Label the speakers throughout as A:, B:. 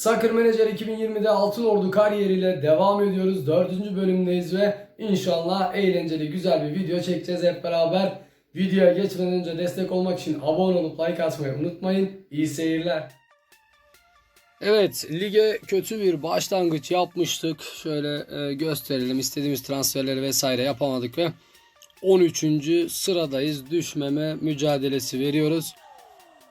A: Soccer Manager 2020'de Altın Ordu kariyeriyle devam ediyoruz. Dördüncü bölümdeyiz ve inşallah eğlenceli güzel bir video çekeceğiz hep beraber. Videoya geçmeden önce destek olmak için abone olup like atmayı unutmayın. İyi seyirler. Evet, lige kötü bir başlangıç yapmıştık. Şöyle e, gösterelim. İstediğimiz transferleri vesaire yapamadık ve 13. sıradayız. Düşmeme mücadelesi veriyoruz.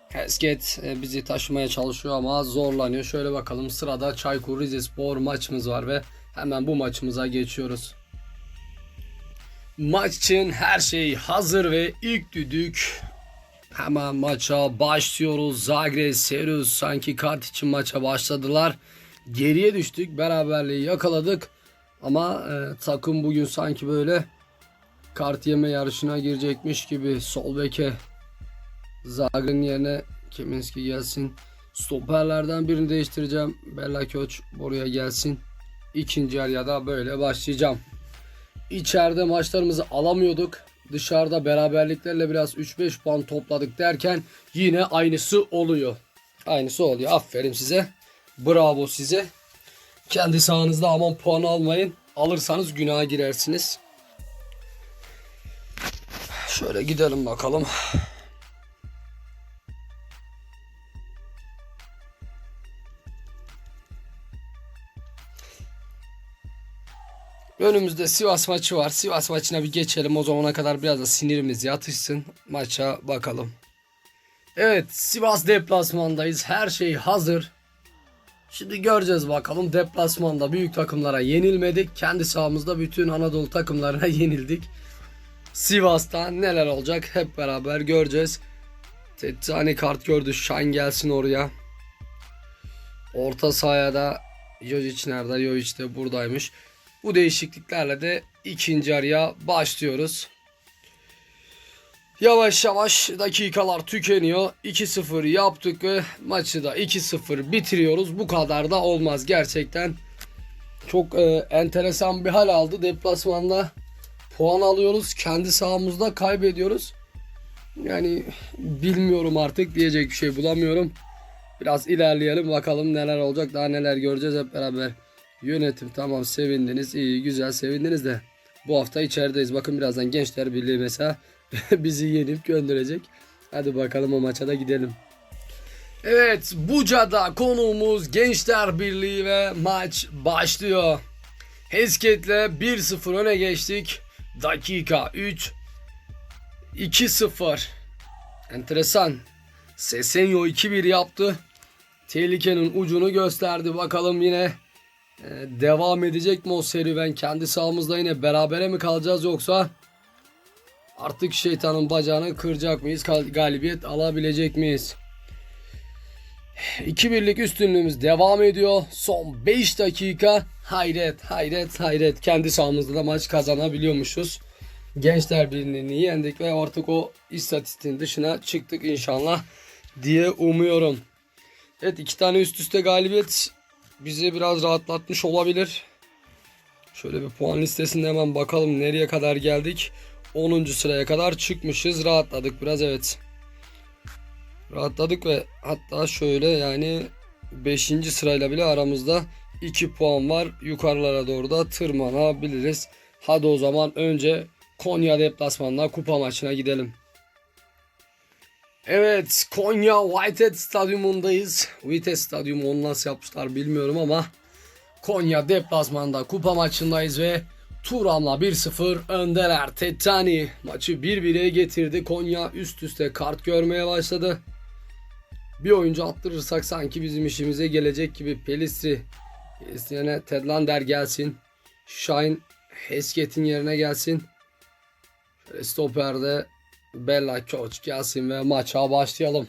A: Hesket e, bizi taşımaya çalışıyor ama zorlanıyor. Şöyle bakalım sırada Çaykur Rizespor maçımız var ve hemen bu maçımıza geçiyoruz. Maç için her şey hazır ve ilk düdük Hemen maça başlıyoruz. Zagreb, Serus sanki kart için maça başladılar. Geriye düştük. Beraberliği yakaladık. Ama e, takım bugün sanki böyle kart yeme yarışına girecekmiş gibi. Sol beke Zagreb'in yerine Keminski gelsin. Stoperlerden birini değiştireceğim. Bella Koç buraya gelsin. İkinci yarıya da böyle başlayacağım. İçeride maçlarımızı alamıyorduk. Dışarıda beraberliklerle biraz 3-5 puan topladık derken yine aynısı oluyor. Aynısı oluyor. Aferin size. Bravo size. Kendi sahanızda aman puan almayın. Alırsanız günaha girersiniz. Şöyle gidelim bakalım. Önümüzde Sivas maçı var. Sivas maçına bir geçelim. O zamana kadar biraz da sinirimiz yatışsın. Maça bakalım. Evet Sivas deplasmandayız. Her şey hazır. Şimdi göreceğiz bakalım. Deplasmanda büyük takımlara yenilmedik. Kendi sahamızda bütün Anadolu takımlarına yenildik. Sivas'ta neler olacak hep beraber göreceğiz. Tane kart gördü. Şahin gelsin oraya. Orta sahaya da Jojic nerede? Jojic de buradaymış. Bu değişikliklerle de ikinci araya başlıyoruz. Yavaş yavaş dakikalar tükeniyor. 2-0 yaptık ve maçı da 2-0 bitiriyoruz. Bu kadar da olmaz gerçekten. Çok e, enteresan bir hal aldı. Deplasmanda puan alıyoruz. Kendi sahamızda kaybediyoruz. Yani bilmiyorum artık diyecek bir şey bulamıyorum. Biraz ilerleyelim bakalım neler olacak daha neler göreceğiz hep beraber. Yönetim tamam sevindiniz iyi güzel sevindiniz de bu hafta içerideyiz. Bakın birazdan Gençler Birliği mesela bizi yenip gönderecek. Hadi bakalım o maça da gidelim. Evet Buca'da konuğumuz Gençler Birliği ve maç başlıyor. Hesket'le 1-0 öne geçtik. Dakika 3 2-0 Enteresan. Sesenyo 2-1 yaptı. Tehlikenin ucunu gösterdi. Bakalım yine devam edecek mi o serüven? Kendi sahamızda yine berabere mi kalacağız yoksa artık şeytanın bacağını kıracak mıyız? Galibiyet alabilecek miyiz? 2 birlik üstünlüğümüz devam ediyor. Son 5 dakika. Hayret, hayret, hayret. Kendi sahamızda da maç kazanabiliyormuşuz. Gençler Birliği'ni yendik ve artık o istatistiğin dışına çıktık inşallah diye umuyorum. Evet iki tane üst üste galibiyet bizi biraz rahatlatmış olabilir. Şöyle bir puan listesinde hemen bakalım nereye kadar geldik. 10. sıraya kadar çıkmışız. Rahatladık biraz evet. Rahatladık ve hatta şöyle yani 5. sırayla bile aramızda 2 puan var. Yukarılara doğru da tırmanabiliriz. Hadi o zaman önce Konya deplasmanına kupa maçına gidelim. Evet Konya Whitehead Stadyumundayız. Whitehead Stadyumu onu nasıl yapmışlar bilmiyorum ama Konya deplasmanda kupa maçındayız ve Turam'la 1-0 öndeler. Tettani maçı 1-1'e getirdi. Konya üst üste kart görmeye başladı. Bir oyuncu attırırsak sanki bizim işimize gelecek gibi Pelistri yerine Tedlander gelsin. Shine Hesket'in yerine gelsin. Şöyle stoperde Bella Koç gelsin ve maça başlayalım.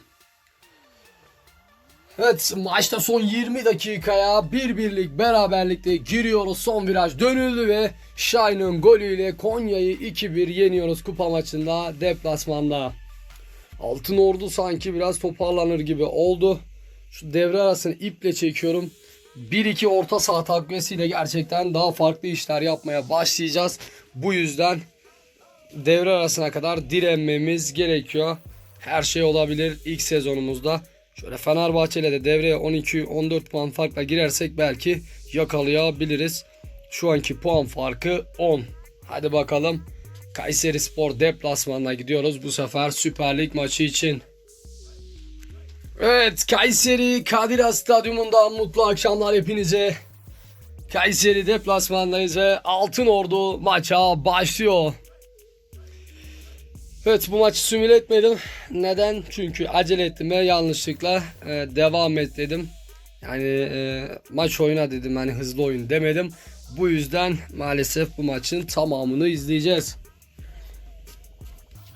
A: Evet maçta son 20 dakikaya bir birlik beraberlikte giriyoruz. Son viraj dönüldü ve Shine'ın golüyle Konya'yı 2-1 yeniyoruz kupa maçında deplasmanda. Altın Ordu sanki biraz toparlanır gibi oldu. Şu devre arasını iple çekiyorum. 1-2 orta saha takviyesiyle gerçekten daha farklı işler yapmaya başlayacağız. Bu yüzden devre arasına kadar direnmemiz gerekiyor. Her şey olabilir ilk sezonumuzda. Şöyle Fenerbahçe'yle de devreye 12-14 puan farkla girersek belki yakalayabiliriz. Şu anki puan farkı 10. Hadi bakalım. Kayseri Spor deplasmanına gidiyoruz bu sefer Süper Lig maçı için. Evet Kayseri Kadir Has Stadyumunda mutlu akşamlar hepinize. Kayseri deplasmandayız ve Altın Ordu maça başlıyor. Evet bu maçı simüle etmedim. Neden? Çünkü acele ettim ve yanlışlıkla e, devam et dedim. Yani e, maç oyna dedim hani hızlı oyun demedim. Bu yüzden maalesef bu maçın tamamını izleyeceğiz.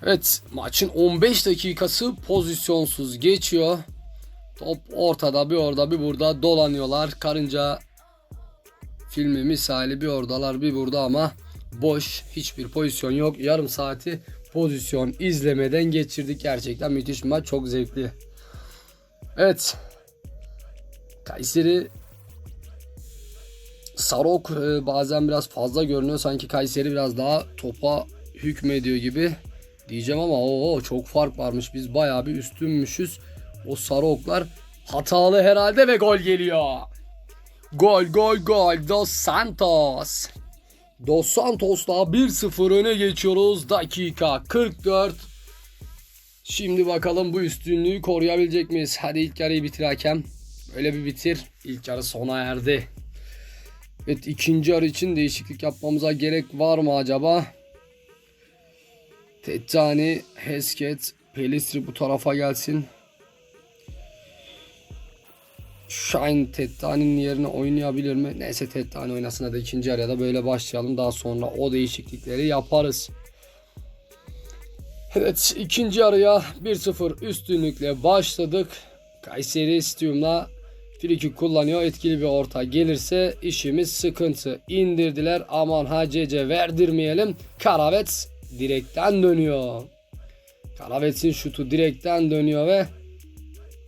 A: Evet maçın 15 dakikası pozisyonsuz geçiyor. Top ortada bir orada bir burada dolanıyorlar. Karınca filmi misali bir oradalar bir burada ama boş hiçbir pozisyon yok. Yarım saati pozisyon izlemeden geçirdik. Gerçekten müthiş maç çok zevkli. Evet. Kayseri Sarok e, bazen biraz fazla görünüyor. Sanki Kayseri biraz daha topa hükmediyor gibi diyeceğim ama o çok fark varmış. Biz bayağı bir üstünmüşüz. O Saroklar hatalı herhalde ve gol geliyor. Gol gol gol Dos Santos. Dos Santos'la 1-0 öne geçiyoruz. Dakika 44. Şimdi bakalım bu üstünlüğü koruyabilecek miyiz? Hadi ilk yarıyı bitir hakem. Öyle bir bitir. İlk yarı sona erdi. Evet ikinci yarı için değişiklik yapmamıza gerek var mı acaba? Tettani, Hesket, Pelistri bu tarafa gelsin. Shine Tettani'nin yerine oynayabilir mi? Neyse Tettani oynasın da ikinci yarıya böyle başlayalım. Daha sonra o değişiklikleri yaparız. Evet ikinci yarıya 1-0 üstünlükle başladık. Kayseri Stium'la friki kullanıyor. Etkili bir orta gelirse işimiz sıkıntı. İndirdiler. Aman HCC verdirmeyelim. Karavet direkten dönüyor. Karavet'in şutu direkten dönüyor ve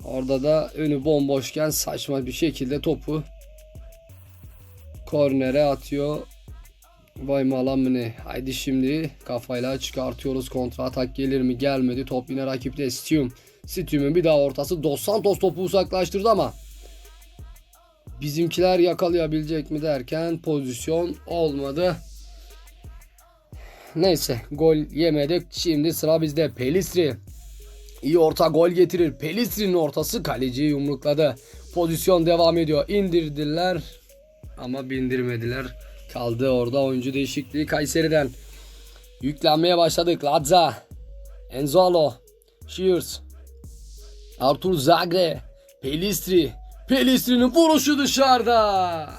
A: orada da önü bomboşken saçma bir şekilde topu kornere atıyor. Vay malan mı ne? Haydi şimdi kafayla çıkartıyoruz. Kontra atak gelir mi? Gelmedi. Top yine rakipte Stium. Stium'un bir daha ortası. Dos Santos topu uzaklaştırdı ama bizimkiler yakalayabilecek mi derken pozisyon olmadı. Neyse gol yemedik. Şimdi sıra bizde. Pelistri. İyi orta gol getirir. Pelistri'nin ortası kaleciyi yumrukladı. Pozisyon devam ediyor. İndirdiler ama bindirmediler. Kaldı orada oyuncu değişikliği Kayseri'den. Yüklenmeye başladık. Ladza. Enzalo. Shears. Artur Zagre. Pelistri. Pelistri'nin vuruşu dışarıda.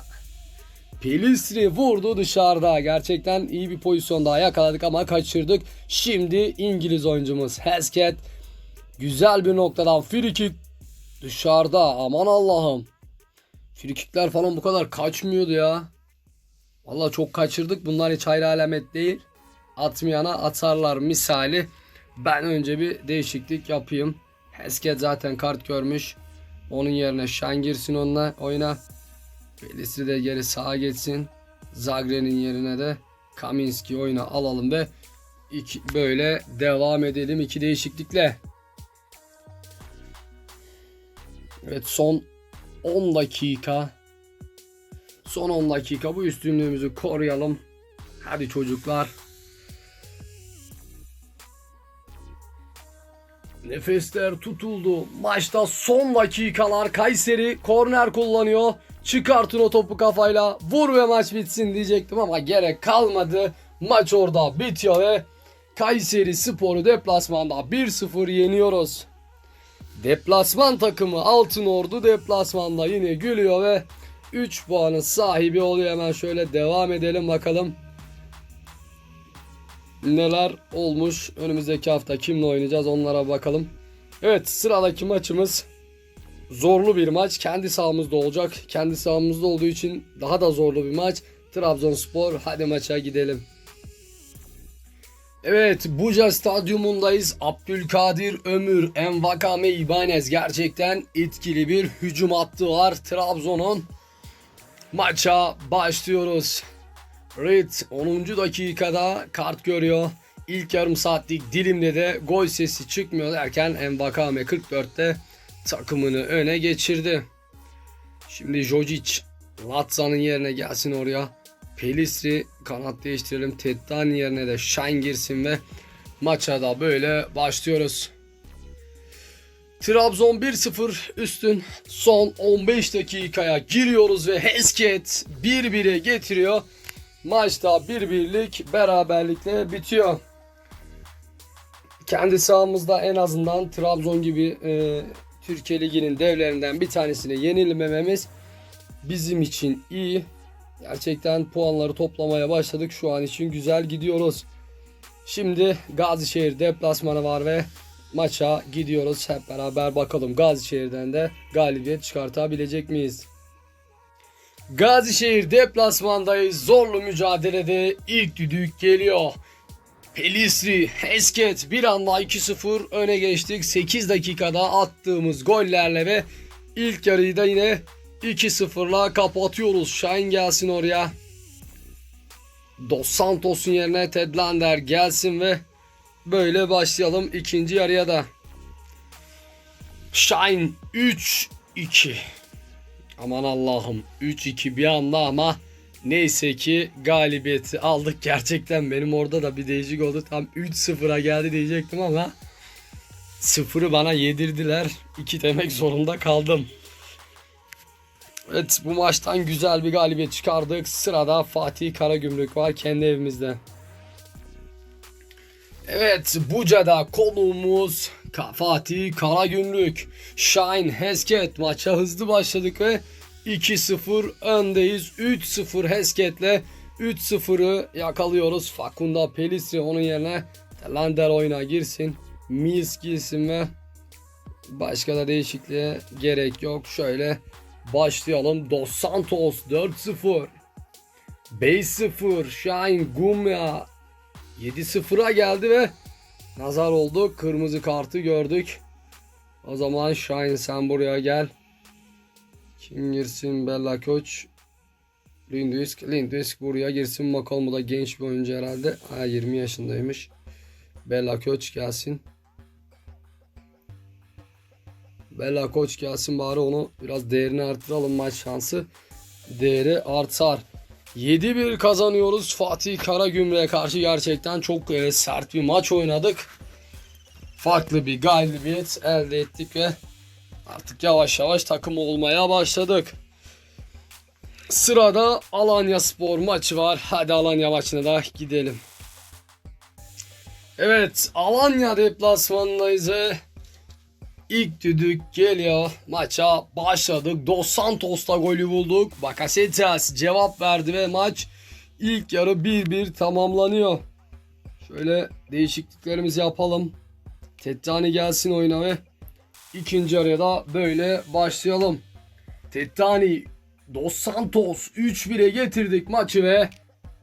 A: Pelistri vurdu dışarıda. Gerçekten iyi bir pozisyon daha yakaladık ama kaçırdık. Şimdi İngiliz oyuncumuz Hesket güzel bir noktadan frikik dışarıda. Aman Allah'ım. Frikikler falan bu kadar kaçmıyordu ya. Valla çok kaçırdık. Bunlar hiç hayra alamet değil. Atmayana atarlar misali. Ben önce bir değişiklik yapayım. Hesket zaten kart görmüş. Onun yerine Şen girsin onunla oyna. Pelistri de geri sağa geçsin. Zagre'nin yerine de Kaminski oyuna alalım ve iki, böyle devam edelim iki değişiklikle. Evet son 10 dakika. Son 10 dakika bu üstünlüğümüzü koruyalım. Hadi çocuklar. Nefesler tutuldu. Maçta son dakikalar Kayseri korner kullanıyor. Çıkartın o topu kafayla. Vur ve maç bitsin diyecektim ama gerek kalmadı. Maç orada bitiyor ve Kayseri Sporu deplasmanda 1-0 yeniyoruz. Deplasman takımı Altın Ordu deplasmanda yine gülüyor ve 3 puanın sahibi oluyor. Hemen şöyle devam edelim bakalım. Neler olmuş önümüzdeki hafta kimle oynayacağız onlara bakalım. Evet sıradaki maçımız zorlu bir maç. Kendi sahamızda olacak. Kendi sahamızda olduğu için daha da zorlu bir maç. Trabzonspor hadi maça gidelim. Evet Buca Stadyumundayız. Abdülkadir Ömür, Envakame İbanez gerçekten etkili bir hücum hattı var Trabzon'un. Maça başlıyoruz. Reed 10. dakikada kart görüyor. İlk yarım saatlik dilimde de gol sesi çıkmıyor derken Envakame 44'te takımını öne geçirdi. Şimdi Jojic Latza'nın yerine gelsin oraya. Pelistri kanat değiştirelim. Tettani yerine de Shine girsin ve maça da böyle başlıyoruz. Trabzon 1-0 üstün son 15 dakikaya giriyoruz ve Hesket 1-1'e getiriyor. Maçta bir birlik beraberlikle bitiyor. Kendi sahamızda en azından Trabzon gibi e, Türkiye Ligi'nin devlerinden bir tanesine yenilmememiz bizim için iyi. Gerçekten puanları toplamaya başladık. Şu an için güzel gidiyoruz. Şimdi Gazişehir deplasmanı var ve maça gidiyoruz. Hep beraber bakalım Gazişehir'den de galibiyet çıkartabilecek miyiz? Gazişehir deplasmandayız. Zorlu mücadelede ilk düdük geliyor. Pelistri, Hesket bir anda 2-0 öne geçtik. 8 dakikada attığımız gollerle ve ilk yarıyı da yine 2-0'la kapatıyoruz. Şahin gelsin oraya. Dos Santos'un yerine Ted Lander gelsin ve böyle başlayalım ikinci yarıya da. Shine 3-2. Aman Allah'ım 3-2 bir anda ama neyse ki galibiyeti aldık. Gerçekten benim orada da bir değişik oldu. Tam 3-0'a geldi diyecektim ama 0'ı bana yedirdiler. 2 demek zorunda kaldım. Evet bu maçtan güzel bir galibiyet çıkardık. Sırada Fatih Karagümrük var kendi evimizde. Evet Buca'da konuğumuz Fatih Karagümrük. Shine Hesket maça hızlı başladık ve 2-0 öndeyiz. 3-0 Hesket'le 3-0'ı yakalıyoruz. Fakunda Pelistri onun yerine Lander oyuna girsin. Mills girsin ve başka da değişikliğe gerek yok. Şöyle başlayalım. Dos Santos 4-0. 5-0 Shine Gumya 7-0'a geldi ve nazar oldu. Kırmızı kartı gördük. O zaman Shine sen buraya gel. Kim girsin? Bella Koç. Linduisk. Linduisk buraya girsin bakalım. Bu da genç bir oyuncu herhalde. Ha 20 yaşındaymış. Bella Koç gelsin. Bella Koç gelsin bari onu biraz değerini artıralım maç şansı. Değeri artar. 7-1 kazanıyoruz Fatih Karagümrük'e karşı gerçekten çok e, sert bir maç oynadık. Farklı bir galibiyet elde ettik ve artık yavaş yavaş takım olmaya başladık. Sırada Alanya Spor maçı var. Hadi Alanya maçına da gidelim. Evet Alanya deplasmanındayız ve İlk düdük geliyor. Maça başladık. Dos Santos'ta golü bulduk. Bakasetas cevap verdi ve maç ilk yarı 1-1 tamamlanıyor. Şöyle değişikliklerimizi yapalım. Tettani gelsin oyuna ve ikinci yarıya da böyle başlayalım. Tettani Dos Santos 3-1'e getirdik maçı ve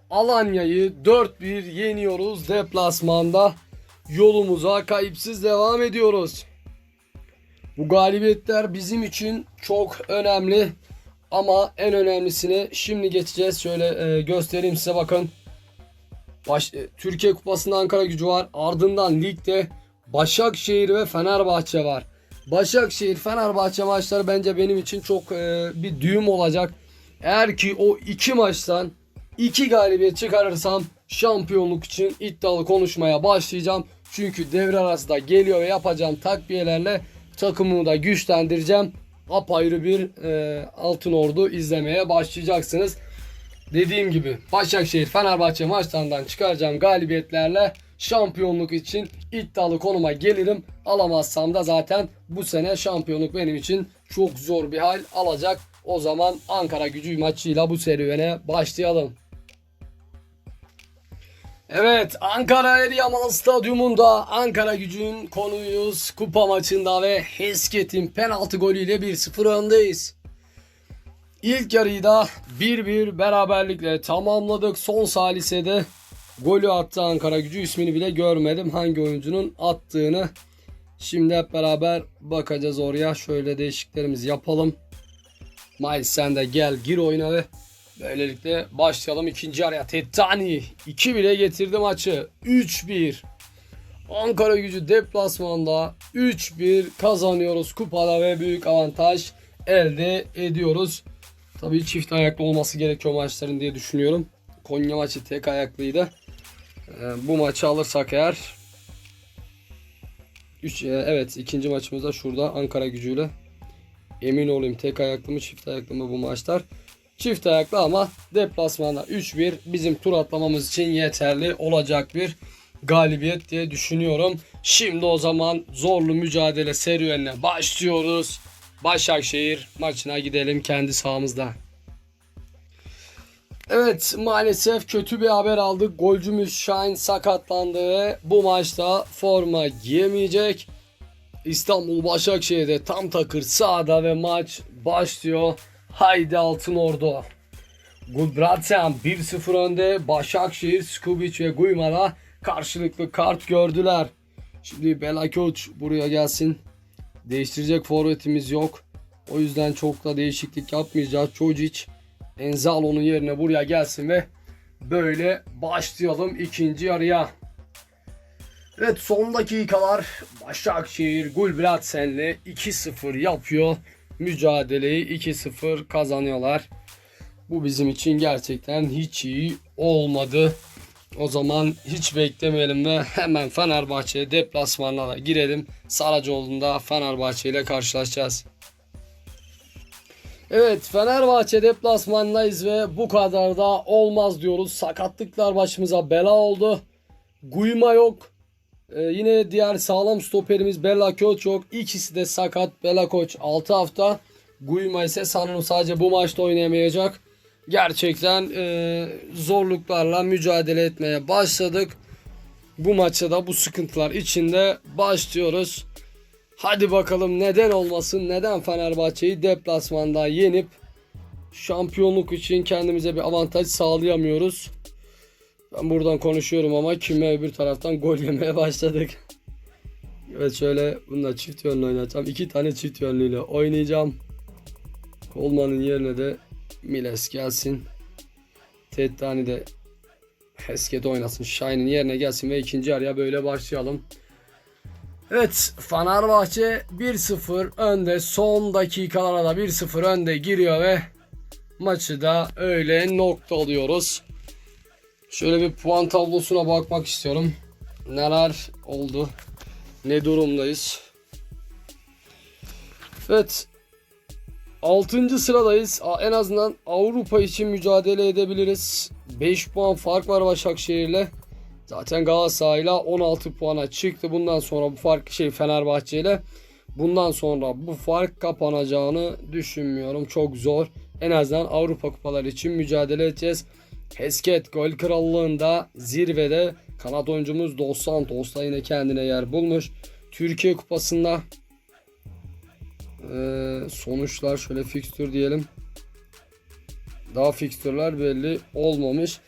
A: Alanya'yı 4-1 yeniyoruz deplasmanda. Yolumuza kayıpsız devam ediyoruz. Bu galibiyetler bizim için çok önemli. Ama en önemlisini şimdi geçeceğiz. Şöyle e, göstereyim size bakın. Baş, e, Türkiye Kupası'nda Ankara gücü var. Ardından ligde Başakşehir ve Fenerbahçe var. Başakşehir Fenerbahçe maçları bence benim için çok e, bir düğüm olacak. Eğer ki o iki maçtan iki galibiyet çıkarırsam şampiyonluk için iddialı konuşmaya başlayacağım. Çünkü devre arası da geliyor ve yapacağım takviyelerle takımımı da güçlendireceğim. Apayrı bir e, Altın Ordu izlemeye başlayacaksınız. Dediğim gibi Başakşehir Fenerbahçe maçlarından çıkaracağım galibiyetlerle şampiyonluk için iddialı konuma gelirim. Alamazsam da zaten bu sene şampiyonluk benim için çok zor bir hal alacak. O zaman Ankara gücü maçıyla bu serüvene başlayalım. Evet Ankara Eryaman Stadyumunda Ankara gücün konuyuz kupa maçında ve Hesket'in penaltı golüyle 1-0 öndeyiz. İlk yarıyı da 1-1 beraberlikle tamamladık. Son salisede golü attı Ankara gücü ismini bile görmedim hangi oyuncunun attığını. Şimdi hep beraber bakacağız oraya. Şöyle değişikliklerimizi yapalım. Miles sen de gel gir oyuna ve Böylelikle başlayalım ikinci araya. Tettani 2-1'e getirdi maçı. 3-1. Ankara gücü deplasmanda 3-1 kazanıyoruz. Kupada ve büyük avantaj elde ediyoruz. Tabii çift ayaklı olması gerekiyor maçların diye düşünüyorum. Konya maçı tek ayaklıydı. Ee, bu maçı alırsak eğer 3 evet ikinci maçımızda şurada Ankara gücüyle emin olayım tek ayaklı mı çift ayaklı mı bu maçlar. Çift ayaklı ama deplasmanda 3-1 bizim tur atlamamız için yeterli olacak bir galibiyet diye düşünüyorum. Şimdi o zaman zorlu mücadele serüvenine başlıyoruz. Başakşehir maçına gidelim kendi sahamızda. Evet maalesef kötü bir haber aldık. Golcümüz Şahin sakatlandı ve bu maçta forma giyemeyecek. İstanbul Başakşehir'de tam takır sağda ve maç başlıyor. Haydi Altın Ordu. Gulbratsen 1-0 önde. Başakşehir, Skubic ve Guymara karşılıklı kart gördüler. Şimdi Bela Koç buraya gelsin. Değiştirecek forvetimiz yok. O yüzden çok da değişiklik yapmayacağız. Çocic Enzalo'nun yerine buraya gelsin ve böyle başlayalım ikinci yarıya. Evet son dakikalar Başakşehir Gulbratsen'le 2-0 yapıyor. Mücadeleyi 2-0 kazanıyorlar. Bu bizim için gerçekten hiç iyi olmadı. O zaman hiç beklemeyelim ve hemen Fenerbahçe deplasmanına girelim. Saracoğlu'nda Fenerbahçe ile karşılaşacağız. Evet Fenerbahçe deplasmandayız ve bu kadar da olmaz diyoruz. Sakatlıklar başımıza bela oldu. Guyma yok. Ee, yine diğer sağlam stoperimiz Bella Koç yok. İkisi de sakat. Bella Koç 6 hafta. Guyma ise sanırım sadece bu maçta oynayamayacak. Gerçekten e, zorluklarla mücadele etmeye başladık. Bu maçta da bu sıkıntılar içinde başlıyoruz. Hadi bakalım neden olmasın? Neden Fenerbahçe'yi deplasmanda yenip şampiyonluk için kendimize bir avantaj sağlayamıyoruz? Ben buradan konuşuyorum ama kime öbür taraftan gol yemeye başladık. Evet şöyle bununla çift yönlü oynayacağım. İki tane çift yönlüyle oynayacağım. Kolmanın yerine de Miles gelsin. Tettani de Hesket oynasın. Shine'in yerine gelsin ve ikinci yarıya böyle başlayalım. Evet Fenerbahçe 1-0 önde. Son dakikalara da 1-0 önde giriyor ve maçı da öyle nokta alıyoruz. Şöyle bir puan tablosuna bakmak istiyorum. Neler oldu? Ne durumdayız? Evet. 6. sıradayız. En azından Avrupa için mücadele edebiliriz. 5 puan fark var Başakşehir'le. Zaten Galatasaray'la 16 puana çıktı. Bundan sonra bu fark şey Fenerbahçe ile bundan sonra bu fark kapanacağını düşünmüyorum. Çok zor. En azından Avrupa kupaları için mücadele edeceğiz. Hesket gol krallığında zirvede kanat oyuncumuz Dos Santos'ta yine kendine yer bulmuş. Türkiye kupasında eee, sonuçlar şöyle fikstür diyelim. Daha fikstürler belli olmamış.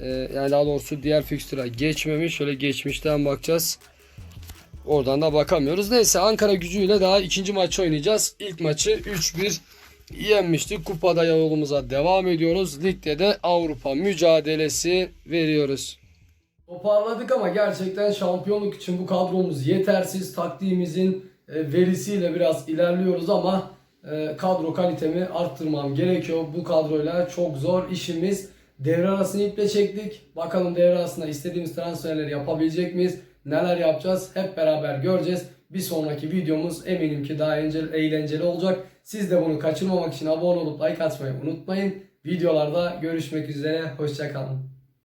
A: Eee, yani daha doğrusu diğer fikstüre geçmemiş. Şöyle geçmişten bakacağız. Oradan da bakamıyoruz. Neyse Ankara gücüyle daha ikinci maçı oynayacağız. İlk maçı 3-1 yenmiştik. Kupada yolumuza devam ediyoruz. Ligde de Avrupa mücadelesi veriyoruz. Toparladık ama gerçekten şampiyonluk için bu kadromuz yetersiz. Taktiğimizin e, verisiyle biraz ilerliyoruz ama e, kadro kalitemi arttırmam gerekiyor. Bu kadroyla çok zor işimiz. Devre arasını iple çektik. Bakalım devre arasında istediğimiz transferleri yapabilecek miyiz? Neler yapacağız? Hep beraber göreceğiz. Bir sonraki videomuz eminim ki daha eğlenceli, eğlenceli olacak. Siz de bunu kaçırmamak için abone olup like atmayı unutmayın. Videolarda görüşmek üzere. Hoşçakalın.